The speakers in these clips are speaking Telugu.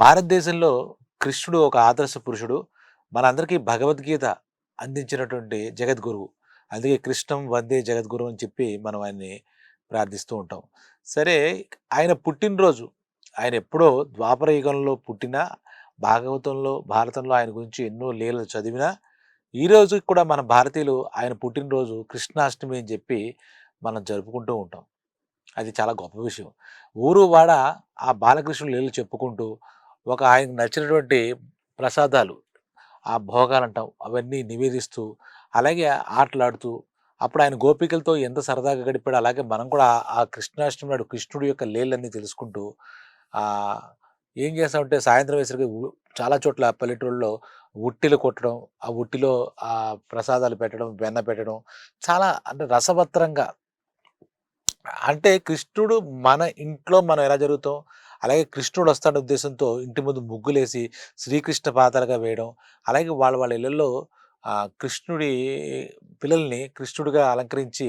భారతదేశంలో కృష్ణుడు ఒక ఆదర్శ పురుషుడు. మనందరికీ భగవద్గీత అందించినటువంటి జగద్గురువు. అందుకే కృష్ణం వందే జగద్గురు అని చెప్పి మనం ఆయన్ని ప్రార్థిస్తూ ఉంటాం. సరే ఆయన పుట్టినరోజు ఆయన ఎప్పుడో ద్వాపర యుగంలో పుట్టినా భాగవతంలో భారతంలో ఆయన గురించి ఎన్నో లీలలు చదివినా ఈ రోజు కూడా మన భారతీయులు ఆయన పుట్టినరోజు కృష్ణాష్టమి అని చెప్పి మనం జరుపుకుంటూ ఉంటాం. అది చాలా గొప్ప విషయం. ఊరు వాడ ఆ బాలకృష్ణుడు లీలలు చెప్పుకుంటూ ఒక ఆయనకు నచ్చినటువంటి ప్రసాదాలు ఆ భోగాలు అంటాం అవన్నీ నివేదిస్తూ అలాగే ఆటలాడుతూ అప్పుడు ఆయన గోపికలతో ఎంత సరదాగా గడిపాడు అలాగే మనం కూడా ఆ- కృష్ణాష్టమి నాడు కృష్ణుడి యొక్క లేళ్ళన్నీ తెలుసుకుంటూ ఏం చేస్తామంటే సాయంత్రం వేసరికి చాలా చోట్ల పల్లెటూళ్ళలో ఉట్టిలు కొట్టడం ఆ ఉట్టిలో ఆ ప్రసాదాలు పెట్టడం వెన్న పెట్టడం చాలా అంటే రసవత్రంగా అంటే కృష్ణుడు మన ఇంట్లో మనం ఎలా జరుగుతాం? అలాగే కృష్ణుడు వస్తాడు ఉద్దేశంతో ఇంటి ముందు ముగ్గులేసి శ్రీకృష్ణ పాతలుగా వేయడం అలాగే వాళ్ళ వాళ్ళ ఇళ్ళల్లో కృష్ణుడి పిల్లల్ని కృష్ణుడిగా అలంకరించి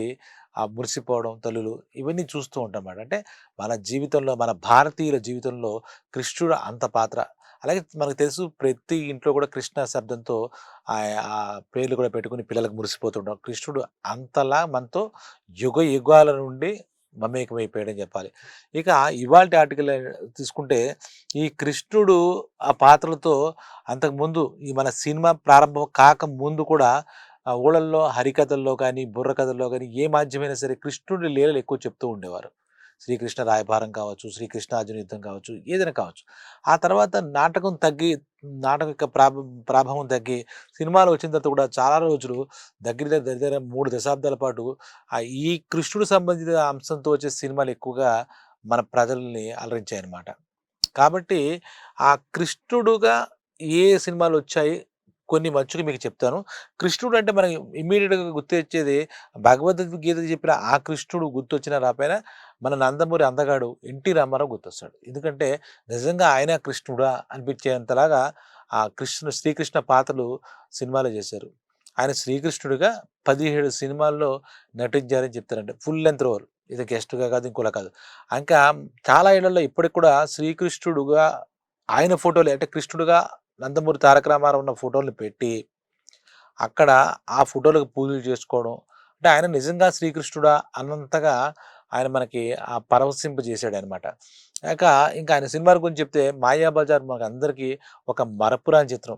ఆ మురిసిపోవడం తల్లులు ఇవన్నీ చూస్తూ ఉంటాం అన్నమాట అంటే మన జీవితంలో మన భారతీయుల జీవితంలో కృష్ణుడు అంత పాత్ర. అలాగే మనకు తెలుసు ప్రతి ఇంట్లో కూడా కృష్ణ శబ్దంతో ఆ ఆ పేర్లు కూడా పెట్టుకుని పిల్లలకు మురిసిపోతుంటాం. కృష్ణుడు అంతలా మనతో యుగ యుగాల నుండి మమేకమైపోయాడని చెప్పాలి. ఇక ఇవాళ ఆర్టికల్ తీసుకుంటే ఈ కృష్ణుడు ఆ పాత్రలతో అంతకుముందు ఈ మన సినిమా ప్రారంభం కాక ముందు కూడా ఊళ్ళల్లో హరికథల్లో కానీ బుర్రకథల్లో కానీ ఏ మాధ్యమైనా సరే కృష్ణుడి లీలలు ఎక్కువ చెప్తూ ఉండేవారు. శ్రీకృష్ణ రాయభారం కావచ్చు శ్రీకృష్ణ అర్జున యుద్ధం కావచ్చు ఏదైనా కావచ్చు. ఆ తర్వాత నాటకం తగ్గి నాటకం యొక్క ప్రాభ ప్రాభావం తగ్గి సినిమాలు వచ్చిన తర్వాత కూడా చాలా రోజులు దగ్గర దగ్గర దగ్గర మూడు దశాబ్దాల పాటు ఆ ఈ కృష్ణుడు సంబంధిత అంశంతో వచ్చే సినిమాలు ఎక్కువగా మన ప్రజల్ని అలరించాయి అన్నమాట కాబట్టి ఆ కృష్ణుడుగా ఏ సినిమాలు వచ్చాయి కొన్ని మంచుకు మీకు చెప్తాను. కృష్ణుడు అంటే మనకి ఇమ్మీడియట్గా గుర్తొచ్చేది భగవద్గీత చెప్పిన ఆ కృష్ణుడు గుర్తొచ్చిన రాపైన మన నందమూరి అందగాడు ఎన్టీ రామారావు గుర్తొస్తాడు. ఎందుకంటే నిజంగా ఆయన కృష్ణుడా అనిపించేంతలాగా ఆ కృష్ణ శ్రీకృష్ణ పాత్రలు సినిమాలు చేశారు. ఆయన శ్రీకృష్ణుడిగా పదిహేడు సినిమాల్లో నటించారని చెప్తారంటే ఫుల్ లెంత్ రోల్. ఇది గెస్ట్గా కాదు ఇంకోలా కాదు. ఇంకా చాలా ఏళ్ళలో ఇప్పటికి కూడా శ్రీకృష్ణుడుగా ఆయన ఫోటోలు అంటే కృష్ణుడుగా నందమూరి తారక రామారావు ఉన్న ఫోటోలు పెట్టి అక్కడ ఆ ఫోటోలకు పూజలు చేసుకోవడం. అంటే ఆయన నిజంగా శ్రీకృష్ణుడా అన్నంతగా ఆయన మనకి ఆ పరవశింపు చేశాడు అనమాట ఇక ఇంకా ఆయన సినిమాల గురించి చెప్తే మాయాబజార్ మనకు అందరికీ ఒక మరపురాని చిత్రం.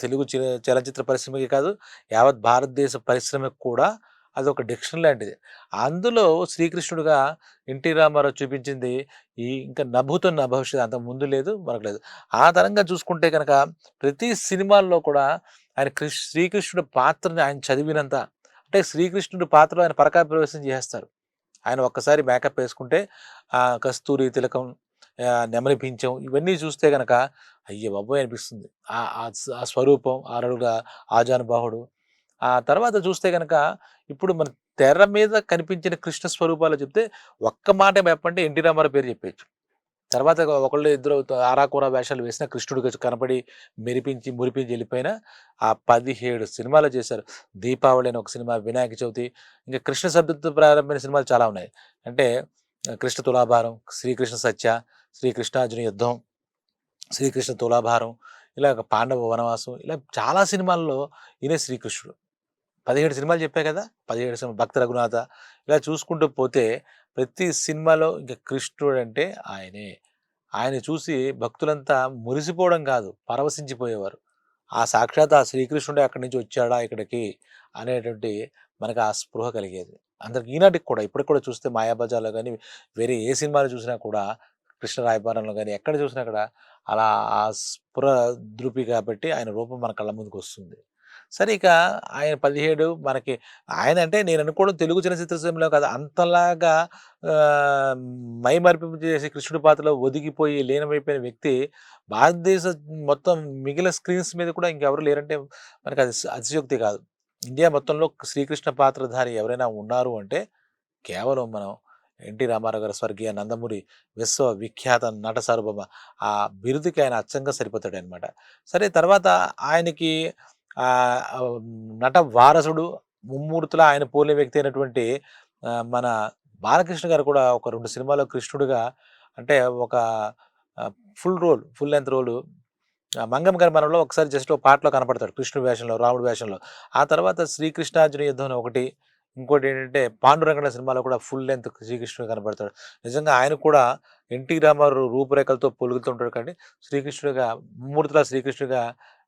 తెలుగు చలనచిత్ర పరిశ్రమకి కాదు యావత్ భారతదేశ పరిశ్రమకి కూడా అది ఒక డిక్షనరీ లాంటిది. అందులో శ్రీకృష్ణుడుగా ఎన్టీ రామారావు చూపించింది ఈ ఇంకా నభూతున్న భవిష్యత్తు అంత ముందు లేదు మనకు లేదు. ఆ తరంగా చూసుకుంటే కనుక ప్రతి సినిమాల్లో కూడా ఆయన కృష్ శ్రీకృష్ణుడి పాత్రని ఆయన చదివినంత అంటే శ్రీకృష్ణుడి పాత్రలో ఆయన పరకా ప్రవేశం చేస్తారు. ఆయన ఒక్కసారి మేకప్ వేసుకుంటే కస్తూరి తిలకం నెమలి పించం ఇవన్నీ చూస్తే కనుక అయ్యే బాబోయ్ అనిపిస్తుంది. ఆ ఆ స్వరూపం ఆ స్వరూపం ఆరడుగా ఆజానుబాహుడు. ఆ తర్వాత చూస్తే కనుక ఇప్పుడు మన తెర మీద కనిపించిన కృష్ణ స్వరూపాలు చెప్తే ఒక్క మాట చెప్పంటే ఎన్టీ రామారావు పేరు చెప్పేయచ్చు. తర్వాత ఒకళ్ళు ఇద్దరు ఆరాకూర వేషాలు వేసిన కృష్ణుడికి కనపడి మెరిపించి మురిపించి వెళ్ళిపోయిన ఆ పదిహేడు సినిమాలు చేశారు. దీపావళి అని ఒక సినిమా వినాయక చవితి ఇంకా కృష్ణ శబ్దంతో ప్రారంభమైన సినిమాలు చాలా ఉన్నాయి. అంటే కృష్ణ తులాభారం శ్రీకృష్ణ సత్య శ్రీకృష్ణార్జున యుద్ధం శ్రీకృష్ణ తులాభారం ఇలా ఒక పాండవ వనవాసం ఇలా చాలా సినిమాల్లో ఈయన శ్రీకృష్ణుడు. పదిహేడు సినిమాలు చెప్పా కదా? పదిహేడు సినిమా భక్త రఘునాథ ఇలా చూసుకుంటూ పోతే ప్రతి సినిమాలో ఇంకా కృష్ణుడు అంటే ఆయనే. ఆయన చూసి భక్తులంతా మురిసిపోవడం కాదు పరవశించిపోయేవారు. ఆ సాక్షాత్ ఆ శ్రీకృష్ణుడే అక్కడి నుంచి వచ్చాడా ఇక్కడికి అనేటువంటి మనకు ఆ స్పృహ కలిగేది. అందరికి ఈనాటికి కూడా ఇప్పటికి కూడా చూస్తే మాయాబజార్లో కానీ వేరే ఏ సినిమాలు చూసినా కూడా కృష్ణ రాయబారంలో కానీ ఎక్కడ చూసినా కూడా అలా ఆ స్పృహ దృపి కాబట్టి ఆయన రూపం మన కళ్ళ ముందుకు వస్తుంది. సరే ఇక ఆయన పదిహేడు మనకి ఆయన అంటే నేను అనుకోవడం తెలుగు చలనచిత్ర సీమలో కాదు. అంతలాగా మైమర్పింపు చేసి కృష్ణుడి పాత్రలో ఒదిగిపోయి లీనమైపోయిన వ్యక్తి భారతదేశ మొత్తం మిగిలిన స్క్రీన్స్ మీద కూడా ఇంకెవరు లేరంటే మనకి అది అతిశయోక్తి కాదు. ఇండియా మొత్తంలో శ్రీకృష్ణ పాత్రధారి ఎవరైనా ఉన్నారు అంటే కేవలం మనం ఎన్టీ రామారావు గారు స్వర్గీయ నందమూరి విశ్వ విఖ్యాత నట సార్వభౌమ. ఆ బిరుదుకి ఆయన అచ్చంగా సరిపోతాడు అనమాట సరే తర్వాత ఆయనకి నట వారసుడు ముమ్మూర్తుల ఆయన పోలే వ్యక్తి అయినటువంటి మన బాలకృష్ణ గారు కూడా ఒక రెండు సినిమాలో కృష్ణుడిగా అంటే ఒక full role full length role. Mangamma గారి మనంలో ఒకసారి జస్ట్ ఒక పాటలో కనపడతాడు కృష్ణుడి వేషంలో రాముడి వేషంలో. ఆ తర్వాత శ్రీకృష్ణార్జున యుద్ధం ఒకటి ఇంకోటి ఏంటంటే పాండురంగణ సినిమాలో కూడా ఫుల్ లెంత్ శ్రీకృష్ణుడు కనపడతాడు. నిజంగా ఆయన కూడా ఎన్టీ రామారావు రూపురేఖలతో పొలుగుతుంటాడు కానీ శ్రీకృష్ణుడిగా మూర్తిలా శ్రీకృష్ణుడిగా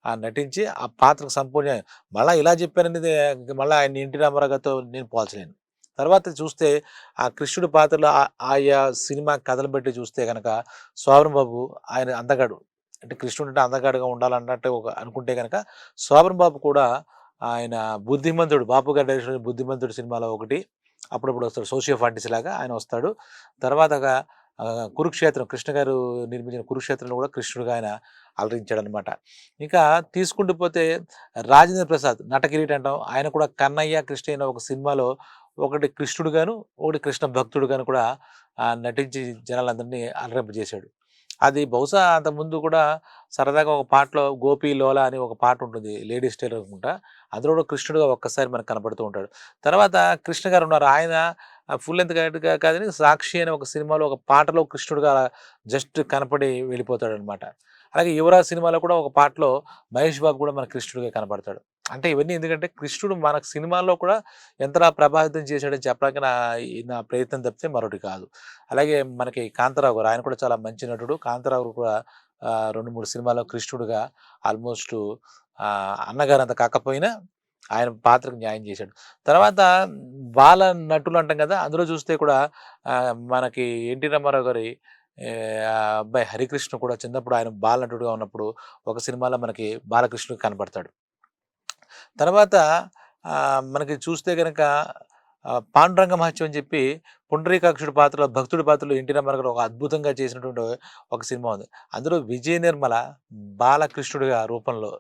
ఆ నటించి ఆ పాత్రకు సంపూర్ణ మళ్ళీ ఇలా చెప్పాననేది మళ్ళీ ఆయన ఎన్టీ రామారావు గారితో నేను పోల్చలేను. తర్వాత చూస్తే ఆ కృష్ణుడి పాత్రలో ఆ- ఆయా సినిమా కథలు బట్టి చూస్తే కనుక శోభన్ బాబు ఆయన అందగాడు. అంటే కృష్ణుడు అంటే అందగాడుగా ఉండాలన్నట్టు ఒక అనుకుంటే కనుక శోభన్ బాబు కూడా ఆయన బుద్ధిమంతుడు బాపు గారి డైరెక్షన్ బుద్ధిమంతుడు సినిమాలో ఒకటి. అప్పుడప్పుడు వస్తాడు సోషియో ఫాంటిస్ లాగా ఆయన వస్తాడు. తర్వాతగా కురుక్షేత్రం కృష్ణ గారు నిర్మించిన కురుక్షేత్రంలో కూడా కృష్ణుడుగా ఆయన అలరించాడు అనమాట ఇంకా తీసుకుంటూ పోతే రాజేంద్ర ప్రసాద్ నటకిరీట్ అంటాం. ఆయన కూడా కన్నయ్య కృష్ణ ఒక సినిమాలో ఒకటి కృష్ణుడుగాను ఒకటి కృష్ణ భక్తుడుగాను కూడా నటించి జనాలందరినీ అలరింపజేశాడు. అది బహుశా అంత ముందు కూడా సరదాగా ఒక పాటలో గోపి లోలా అని ఒక పాట ఉంటుంది లేడీస్ టైలర్ అనుకుంటా. అందులో కూడా కృష్ణుడుగా ఒక్కసారి మనకు కనపడుతూ ఉంటాడు. తర్వాత కృష్ణ గారు ఉన్నారు. ఆయన ఫుల్ లెంత్గా కాదని సాక్షి అనే ఒక సినిమాలో ఒక పాటలో కృష్ణుడుగా జస్ట్ కనపడి వెళ్ళిపోతాడు అనమాట అలాగే యువరాజ్ సినిమాలో కూడా ఒక పాటలో మహేష్ బాబు కూడా మన కృష్ణుడిగా కనపడతాడు. అంటే ఇవన్నీ ఎందుకంటే కృష్ణుడు మన సినిమాల్లో కూడా ఎంతలా ప్రభావితం చేశాడని చెప్పడానికి నా నా ప్రయత్నం తప్పితే మరొకటి కాదు. అలాగే మనకి కాంతారావు గారు ఆయన కూడా చాలా మంచి నటుడు. కాంతారావు గారు కూడా రెండు మూడు సినిమాల్లో కృష్ణుడుగా ఆల్మోస్ట్ అన్నగారు అంత కాకపోయినా ఆయన పాత్రకు న్యాయం చేశాడు. తర్వాత బాల నటులు అంటాం కదా అందులో చూస్తే కూడా మనకి ఎన్టీ రామారావు గారి అబ్బాయి హరికృష్ణ కూడా చిన్నప్పుడు ఆయన బాల నటుడుగా ఉన్నప్పుడు ఒక సినిమాలో మనకి బాలకృష్ణుడు కనపడతాడు. తర్వాత మనకి చూస్తే కనుక పాండురంగ మహత్యం అని చెప్పి పుండరీకాక్షుడి పాత్రలో భక్తుడి పాత్రలో ఇంటి రామారావు ఒక అద్భుతంగా చేసినటువంటి ఒక సినిమా ఉంది. అందులో విజయ నిర్మల బాలకృష్ణుడిగా రూపంలో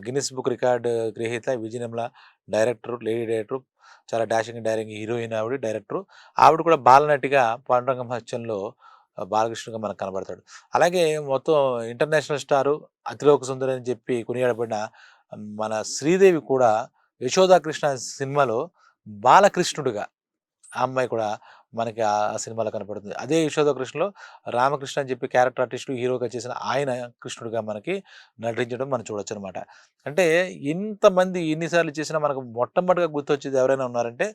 గిన్నిస్ బుక్ రికార్డు గ్రహీత Vijaya Nirmala director lady director చాలా డాషింగ్ డైరింగ్ హీరోయిన్ ఆవిడ డైరెక్టర్. ఆవిడ కూడా బాలనటిగా పాండురంగ మహత్యంలో ఆ, బాలకృష్ణుడిగా మనకు కనబడతాడు. అలాగే మొత్తం ఇంటర్నేషనల్ స్టారు అతిలోక సుందరి అని చెప్పి కొనియాడబడిన మన శ్రీదేవి కూడా యశోదాకృష్ణ సినిమాలో బాలకృష్ణుడిగా ఆ అమ్మాయి కూడా మనకి ఆ సినిమాలో కనపడుతుంది. అదే యశోదకృష్ణలో రామకృష్ణ అని చెప్పి క్యారెక్టర్ ఆర్టిస్ట్ హీరోగా చేసిన ఆయన కృష్ణుడిగా మనకి నటించడం మనం చూడొచ్చు అనమాట అంటే ఇంతమంది ఎన్నిసార్లు చేసినా మనకు మొట్టమొదటిగా గుర్తొచ్చేది ఎవరైనా ఉన్నారంటే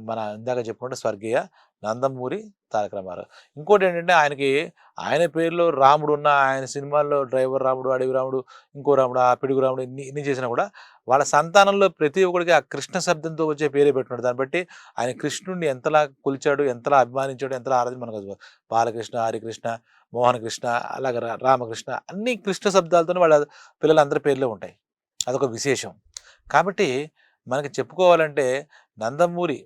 మన ఇందాక చెప్పుకుంటే స్వర్గీయ నందమూరి తారక రామారావు ఇంకోటి ఏంటంటే ఆయనకి ఆయన పేరులో రాముడు ఉన్న ఆయన సినిమాల్లో డ్రైవర్ రాముడు అడవి రాముడు ఇంకో రాముడు ఆ పిడుగు రాముడు ఇన్ని ఇన్ని చేసినా కూడా వాళ్ళ సంతానంలో ప్రతి ఒక్కడికి ఆ కృష్ణ శబ్దంతో వచ్చే పేరే పెట్టుకున్నాడు దాన్ని బట్టి ఆయన కృష్ణుడిని ఎంతలా కొలిచాడు ఎంతలా అభిమానించాడు ఎంతలా ఆరాధన మనకు బాలకృష్ణ హరికృష్ణ మోహన కృష్ణ అలాగే రా- రామకృష్ణ అన్ని కృష్ణ శబ్దాలతోనే వాళ్ళ పిల్లలందరి పేర్లే ఉంటాయి. అదొక విశేషం. కాబట్టి మనకి చెప్పుకోవాలంటే నందమూరి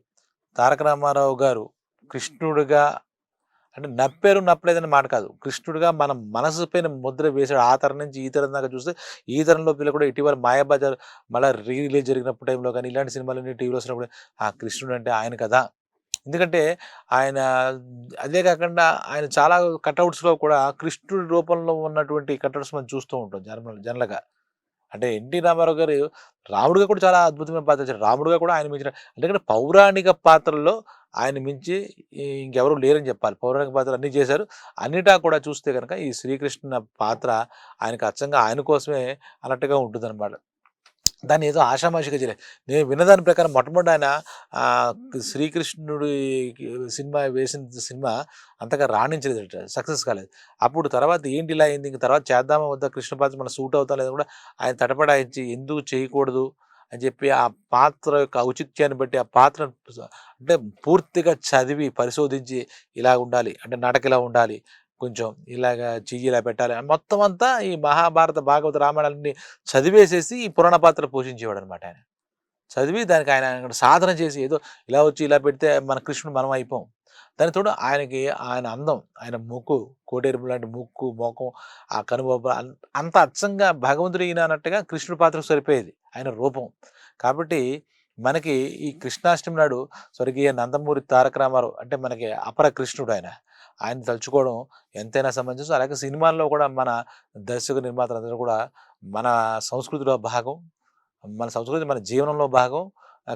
తారక రామారావు గారు కృష్ణుడిగా అంటే నప్పారు నప్పలేదనే మాట కాదు. కృష్ణుడిగా మన మనసు పైన ముద్ర వేశాడు. ఆ తరం నుంచి ఈ తరం దాకా చూస్తే ఈ తరంలో పిల్లలు కూడా ఇటీవల మాయాబజార్ మళ్ళీ రీ రిలీజ్ జరిగినప్పుడు టైంలో కానీ ఇలాంటి సినిమాలన్నీ టీవీలో వచ్చినప్పుడు ఆ కృష్ణుడు అంటే ఆయన కదా. ఎందుకంటే ఆయన అదే కాకుండా ఆయన చాలా కటౌట్స్లో కూడా కృష్ణుడి రూపంలో ఉన్నటువంటి కటౌట్స్ మనం చూస్తూ ఉంటాం జనరల్ జనరల్గా. అంటే ఎన్టీ రామారావు గారు రాముడిగా కూడా చాలా అద్భుతమైన పాత్ర చేశారు. రాముడిగా కూడా ఆయన మించిన ఎందుకంటే పౌరాణిక పాత్రల్లో ఆయన మించి ఇంకెవరూ ఇంకెవరు లేరని చెప్పాలి. పౌరాణిక పాత్రలు అన్నీ చేశారు. అన్నిటా కూడా చూస్తే కనుక ఈ శ్రీకృష్ణ పాత్ర ఆయనకు అచ్చంగా ఆయన కోసమే అన్నట్టుగా ఉంటుందన్నమాట. దాన్ని ఏదో ఆషామాషిగా చేయలేదు నేను విన్నదాని ప్రకారం మొట్టమొదటి ఆయన శ్రీకృష్ణుడి సినిమా వేసిన సినిమా అంతగా రాణించలేదు సక్సెస్ కాలేదు. అప్పుడు తర్వాత ఏంటి ఇలా అయింది? ఇంక తర్వాత చేద్దామా? వద్ద? కృష్ణ పాత్ర మన సూట్ అవుతాం లేదా కూడా ఆయన తటపడాయించి ఎందుకు చేయకూడదు? అని చెప్పి ఆ పాత్ర యొక్క ఔచిత్యాన్ని బట్టి ఆ పాత్ర అంటే పూర్తిగా చదివి పరిశోధించి ఇలా ఉండాలి. అంటే నాటక ఇలా ఉండాలి. కొంచెం ఇలాగా చెయ్యి ఇలా పెట్టాలి. మొత్తం అంతా ఈ మహాభారత భాగవత రామాయణాలన్నీ చదివేసేసి ఈ పురాణ పాత్ర పోషించేవాడు అనమాట ఆయన. చదివి దానికి ఆయన సాధన చేసి ఏదో ఇలా వచ్చి ఇలా పెడితే మన కృష్ణుడు మనం అయిపోం. దాని తోడు ఆయనకి ఆయన అందం ఆయన ముక్కు కోటేరుపు లాంటి ముక్కు మొఖం ఆ కనుబొబ్బ అంత అచ్చంగా భగవంతుడు ఈయన అన్నట్టుగా కృష్ణుడి పాత్ర సరిపోయేది. ఆయన రూపం. కాబట్టి మనకి ఈ కృష్ణాష్టమి నాడు స్వర్గీయ నందమూరి తారక రామారావు అంటే మనకి అపర కృష్ణుడు ఆయన. ఆయన తలుచుకోవడం ఎంతైనా సంబంధించు అలాగే సినిమాల్లో కూడా మన దర్శక నిర్మాతలందరూ కూడా మన సంస్కృతిలో భాగం మన సంస్కృతి మన జీవనంలో భాగం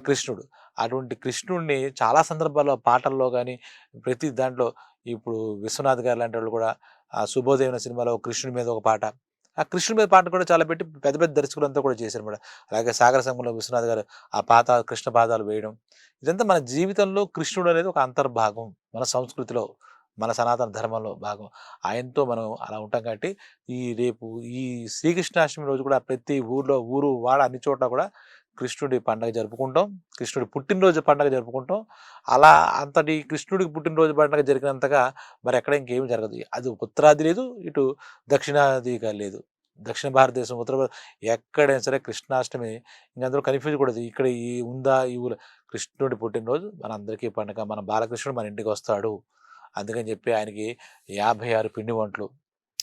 కృష్ణుడు. అటువంటి కృష్ణుడిని చాలా సందర్భాల్లో పాటల్లో కానీ ప్రతి దాంట్లో ఇప్పుడు విశ్వనాథ్ గారు లాంటి వాళ్ళు కూడా ఆ శుభోదయం సినిమాలో కృష్ణుడి మీద ఒక పాట. ఆ కృష్ణుడి మీద పాట కూడా చాలా పెట్టి పెద్ద పెద్ద దర్శకులంతా కూడా చేశారు మేడం అలాగే సాగర సంఘంలో విశ్వనాథ్ గారు ఆ పాత కృష్ణ పాదాలు వేయడం. ఇదంతా మన జీవితంలో కృష్ణుడు అనేది ఒక అంతర్భాగం మన సంస్కృతిలో. మన సనాతన ధర్మంలో భాగం. ఆయనతో మనం అలా ఉంటాం కాబట్టి ఈ రేపు ఈ శ్రీకృష్ణాష్టమి రోజు కూడా ప్రతి ఊర్లో ఊరు వాడ అన్ని చోట్ల కూడా కృష్ణుడి పండగ జరుపుకుంటాం. కృష్ణుడి పుట్టినరోజు పండగ జరుపుకుంటాం. అలా అంతటి కృష్ణుడికి పుట్టినరోజు పండగ జరిగినంతగా మరి ఎక్కడ ఇంకేమి జరగదు. అది ఉత్తరాది లేదు ఇటు దక్షిణాదిగా లేదు. దక్షిణ భారతదేశం ఉత్తర భారత- ఎక్కడైనా సరే కృష్ణాష్టమి ఇంకందరూ కన్ఫ్యూజ్ కూడా ఇక్కడ ఈ ఉందా ఈ ఊరు కృష్ణుడి పుట్టినరోజు మన అందరికీ పండగ మన బాలకృష్ణుడు మన ఇంటికి వస్తాడు. అందుకని చెప్పి ఆయనకి యాభై ఆరు పిండి వంటలు.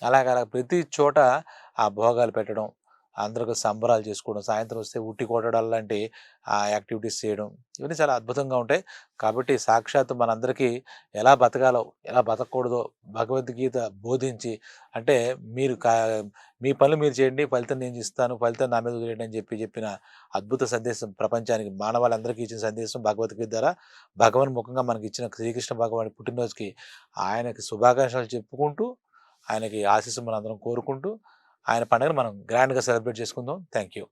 అలాగ అలా ప్రతి చోట ఆ భోగాలు పెట్టడం అందరూ సంబరాలు చేసుకోవడం సాయంత్రం వస్తే ఉట్టి కొట్టడం లాంటి ఆ యాక్టివిటీస్ చేయడం ఇవన్నీ చాలా అద్భుతంగా ఉంటాయి. కాబట్టి సాక్షాత్తు మనందరికీ ఎలా బతకాలో ఎలా బతకూడదో భగవద్గీత బోధించి అంటే మీరు కా మీ పనులు మీరు చేయండి ఫలితం నేను ఇస్తాను ఫలితం నా మీద వదిలేయండి అని చెప్పి చెప్పిన అద్భుత సందేశం ప్రపంచానికి మానవాళందరికీ ఇచ్చిన సందేశం భగవద్గీత ద్వారా భగవాన్ ముఖంగా మనకి ఇచ్చిన శ్రీకృష్ణ భగవాన్ పుట్టినరోజుకి ఆయనకి శుభాకాంక్షలు చెప్పుకుంటూ ఆయనకి ఆశీస్సు మనందరం కోరుకుంటూ ఆయన పండుగను మనం గ్రాండ్గా సెలబ్రేట్ చేసుకుందాం. Thank you